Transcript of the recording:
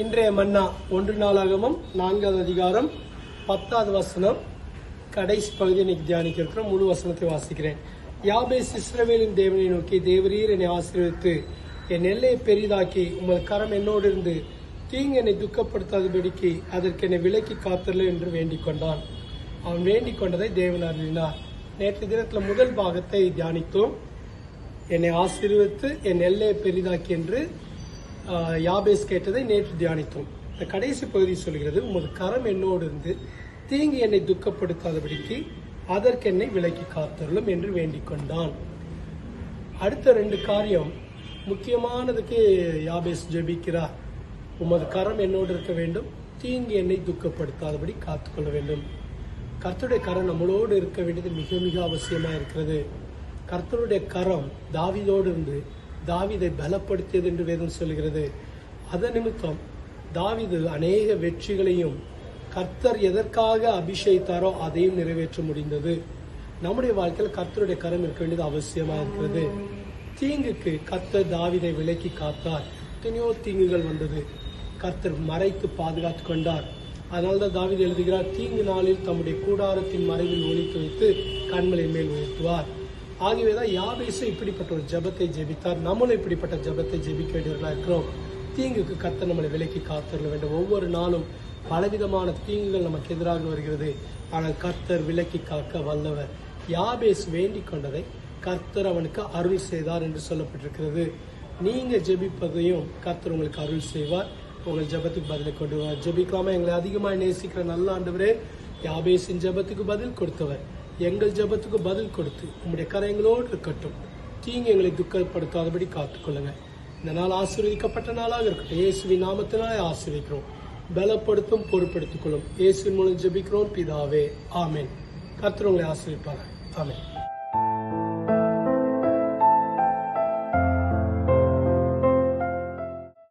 இன்றைய மன்னா ஒன்று நாளாகமும் நான்காவது அதிகாரம் பத்தாவது வசனம். கடைசி பகுதி இன்னைக்கு தியானிக்க இருக்கிறோம் முழு வசனத்தை வாசிக்கிறேன். யாபேஸ் இஸ்ரவேலின் தேவனை நோக்கி தேவரீர் என்னை ஆசீர்வித்து என் எல்லையை பெரிதாக்கி உமது கரம் என்னோடு இருந்து தீங்கு என்னை துக்கப்படுத்தாதபடிக்கு அதற்கு என்னை விலக்கி காத்தரல என்று வேண்டிக் கொண்டான். அவன் வேண்டிக் கொண்டதை தேவன் அறிவினார். நேற்று தினத்தில் முதல் பாகத்தை தியானித்தோம். என்னை ஆசீர்வித்து என் எல்லையை பெரிதாக்கி என்று யாபேஸ் கேட்டதை நேற்று தியானித்தோம். இந்த கடைசி பகுதி சொல்கிறது உமது கரம் என்னோடு இருந்து தீங்கு என்னை துக்கப்படுத்தாதபடிக்கு அதற்கு என்னை விலக்கி காத்தருளும் என்று வேண்டிக் கொண்டான். அடுத்த ரெண்டு காரியம் முக்கியமானதுக்கு யாபேஸ் ஜெபிக்கிறார். உமது கரம் என்னோடு இருக்க வேண்டும் தீங்கு என்னை துக்கப்படுத்தாதபடி காத்துக்கொள்ள வேண்டும். கர்த்தருடைய கரம் நம்மளோடு இருக்க வேண்டியது மிக மிக அவசியமாக இருக்கிறது கர்த்தருடைய கரம் தாவிதோடு இருந்து தாவிதை பலப்படுத்தியது என்று வேதம் சொல்கிறது அதன் நிமித்தம் தாவிது அநேக வெற்றிகளையும் கர்த்தர் எதற்காக அபிஷேகித்தாரோ அதையும் நிறைவேற்ற முடிந்தது. நம்முடைய வாழ்க்கையில் கர்த்தருடைய கரம் இருக்க வேண்டியது அவசியமாக இருக்கிறது. தீங்குக்கு கர்த்தர் தாவிதை விலக்கி காத்தார். எத்தனையோ தீங்குகள் வந்தது. கர்த்தர் மறைத்து பாதுகாத்து கொண்டார். அதனால்தான் தாவிதை எழுதுகிறார் தீங்கு நாளில் தம்முடைய கூடாரத்தின் மறைவில் ஒழித்து வைத்து கண்களை மேல் உயர்த்துவார். ஆகவேதான் யாபேசு இப்படிப்பட்ட ஒரு ஜெபத்தை ஜெபித்தார். நம்மளும் இப்படிப்பட்ட ஜெபத்தை ஜெபிக்க வேண்டியவர்களாக இருக்கிறோம். தீங்குக்கு கத்த நம்மளை விலக்கி காத்திருக்க வேண்டும். ஒவ்வொரு நாளும் பலவிதமான தீங்குகள் நமக்கு எதிராக வருகிறது. ஆனால் கர்த்தர் விலக்கி காக்க வல்லவர். யாபேஸ் வேண்டிக் கொண்டதை கர்த்தர் அவனுக்கு அருள் செய்தார் என்று சொல்லப்பட்டிருக்கிறது. நீங்கள் ஜெபிப்பதையும் கர்த்தர் உங்களுக்கு அருள் செய்வார். உங்கள் ஜெபத்துக்கு பதிலை கொண்டு வருவார் ஜெபிக்காம எங்களை அதிகமாக நேசிக்கிற நல்ல ஆண்டவரே யாபேசின் ஜெபத்துக்கு பதில் கொடுத்தவர். எங்கள் ஜெபத்துக்கு பதில் கொடுத்து உம்முடைய கரைங்களோடு இருக்கட்டும். தீங்கு எங்களை துக்கப்படுத்தாதபடி காத்துக்கொள்ளுங்க. இந்த நாள் ஆசீர்வதிக்கப்பட்ட நாளாக இருக்கட்டும். இயேசுவின் நாமத்தினாலே ஆசீர்வதிக்கிறோம். பலப்படுத்தும் பொறுப்படுத்திக் கொள்ளும் இயேசுவின் மூலம் ஜெபிக்கிறோம் பிதாவே. ஆமேன். கத்துறவங்களை உங்களை ஆமேன்.